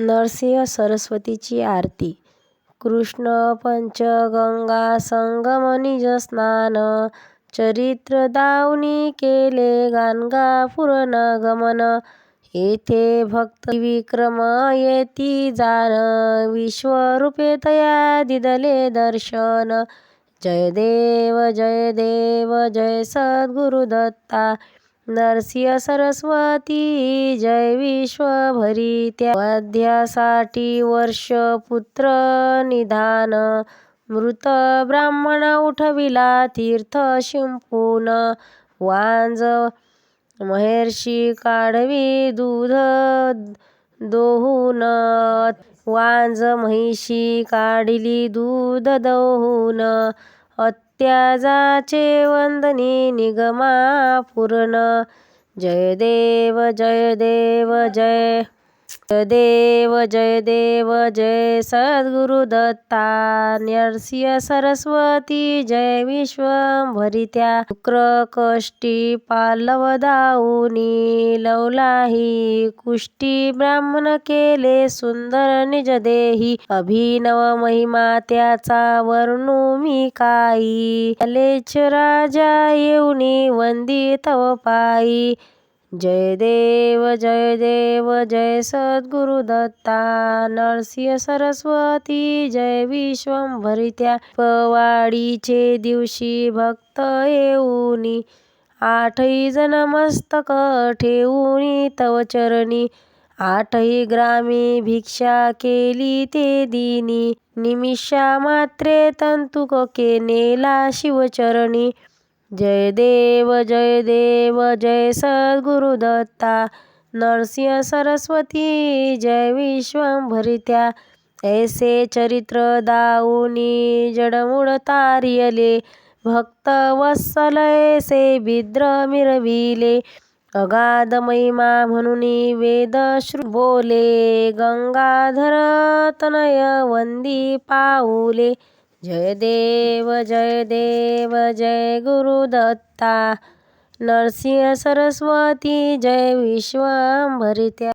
नरसिंह सरस्वतीची आरती. कृष्ण पंचगंगा संगम निज स्नान. चरित्र दावनी केले गाणगापूर गमन. येथे भक्त विक्रम येती जाण. विश्वरूपे तया दिदले दर्शन. जय देव जय देव जय सद्गुरुदत्ता. नरसिंह सरस्वती जय विश्वभरी. त्या वध्यासाठी वर्ष पुत्र निधान. मृत ब्राह्मण उठविला तीर्थ शिंपून. वांज महर्षी काढवी दूध दोहून. वांज म्हैशी काढली दूध दोहून. त्याजाचे वंदनी निगमा पूर्ण. जय देव जय देव जय जय देव जय देव जय सद्गुरु दत्ता नरसिंह सरस्वती जय विश्वभरित्या शुक्र कष्टी पालव दाऊनी लवलाही कुष्टी ब्राह्मण केले सुंदर निज देही अभिनव महिमा त्याचा वर्णू मी काही आलेच राजा येऊनी वंदी तव पायी जय देव जय देव जय सद्गुरु दत्ता नरसिंह सरस्वती जय विश्वंभरित्या पवाडीचे दिवशी भक्त येऊनी आठही जण मस्तक ठेवूनी तव चरणी आठही ग्रामी भिक्षा केली ते दिनी निमिषा मात्रे तंतुक नेला शिवचरणी जय देव जय देव जय सद्गुरुदत्ता नरसिंह सरस्वती जय विश्वंभरित्या. ऐसे चरित्र दाऊनी जडमूळ तारियले भक्त वत्सल ऐसे बिद्र मिरविले अगाध महिमा म्हणून वेद श्रु बोले गंगाधर तनय वंदी पाऊले. जय देव जय देव जय गुरुदत्ता नरसिंह सरस्वती जय विश्वंभरित्या